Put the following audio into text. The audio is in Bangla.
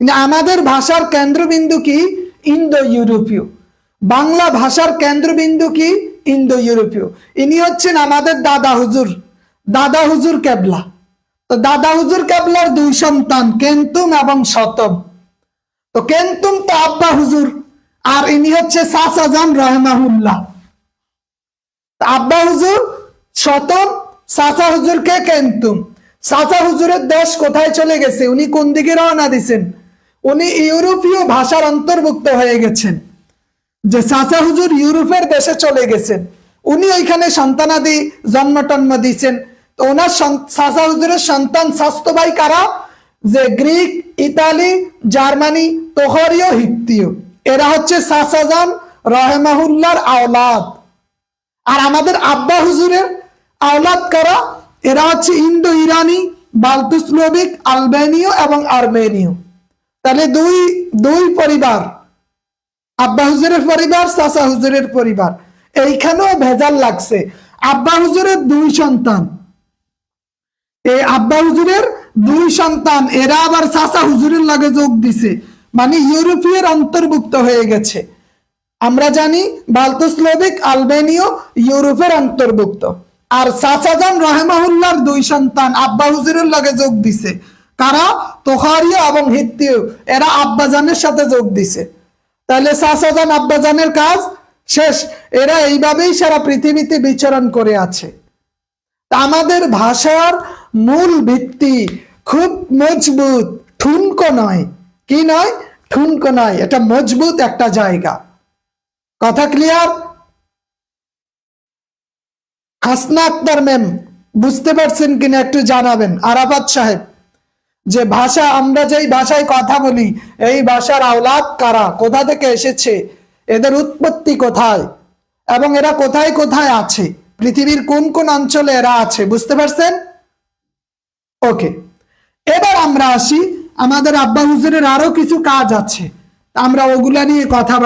কিন্তু আমাদের ভাষার কেন্দ্রবিন্দু কি? ইন্দো ইউরোপীয় বাংলা ভাষার কেন্দ্রবিন্দু কি? ইন্দো ইউরোপীয় ইনি হচ্ছেন আমাদের দাদা হুজুর। দাদা হুজুর কেবলা। তো দাদা হুজুর কেবলার দুই সন্তান, কেন্তুম এবং শতম। তো কেন্তুম তো আব্বা হুজুর? আর ইনি হচ্ছে সাসাজান রহমাহুল্লাহ। আব্বা হুজুর শতম সাসা হুজুরকে কেন্তুম? সাসা হুজুরের দেশ কোথায় চলে গেছে? উনি কোন দিকে রওনা দিছেন? উনি ইউরোপীয় ভাষার অন্তর্ভুক্ত হয়ে গেছেন। যে সাসা হুজুর ইউরোপের দেশে চলে গেছেন। উনি ওইখানে সন্তানাদি জন্ম টন্ম দিয়েছেন তো ওনার সাসা হুজুরের সন্তান স্বাস্থ্য ভাই কারা? যে গ্রিক, ইতালি, জার্মানি, তোহরীয়, হিত্তীয়। এরা হচ্ছে সাসাজান রহেমাহুল্লার আওলাদ। আর আমাদের আব্বা হুজুরের আওলাদ কারা? এরা হচ্ছে ইন্দো ইরানি বালতুস্লোভিক, আলবেনীয় এবং আর্মেনীয়। তাহলে দুই দুই পরিবার, আব্বা হুজুরের পরিবার, চাচা হুজুরের পরিবার, এইখানেও ভেজাল লাগছে। আব্বা হুজুরের দুই সন্তান। এই আব্বা হুজুরের দুই সন্তান, এরা আবার চাচা হুজুরের লাগে যোগ দিছে। মানে ইউরোপীয় অন্তর্ভুক্ত হয়ে গেছে। আমরা জানি বালতুস্লোভিক, আলবেনীয়, ইউরোপের অন্তর্ভুক্ত। আর সাসাজান রহমাহুল্লার দুই সন্তান, আব্বা হুজুরের লগে যোগ দিছে। কারা? তোহারিয়া এবং হিত্তীয় এরা আব্বাজানের সাথে যোগ দিছে। তাহলে সাসাজান আব্বাজানের কাজ শেষ। এরা এইভাবেই সারা পৃথিবীতে বিচরণ করে আছে। আমাদের ভাষার মূল ভিত্তি খুব মজবুত, ঠুনকো নয়। কি নয়? ঠুনকো নয়। এটা মজবুত একটা জায়গা। কথা ক্লিয়ার হাসনা আক্তার ম্যাম বুঝতে পারছেন কিনা একটু জানাবেন। আরাফাত সাহেব। যে ভাষা, আমরা যেই ভাষায় কথা বলি, এই ভাষার আওলাদ কারা? কোথা থেকে এসেছে? এদের উৎপত্তি কোথায়? এবং এরা কোথায় কোথায় আছে? পৃথিবীর কোন কোন অঞ্চলে এরা আছে? বুঝতে পারছেন? ওকে। এবার আমরা আসি, আমাদের আব্বা হুজুরের আরও কিছু কাজ আছে। আমরা ওগুলা নিয়ে কথা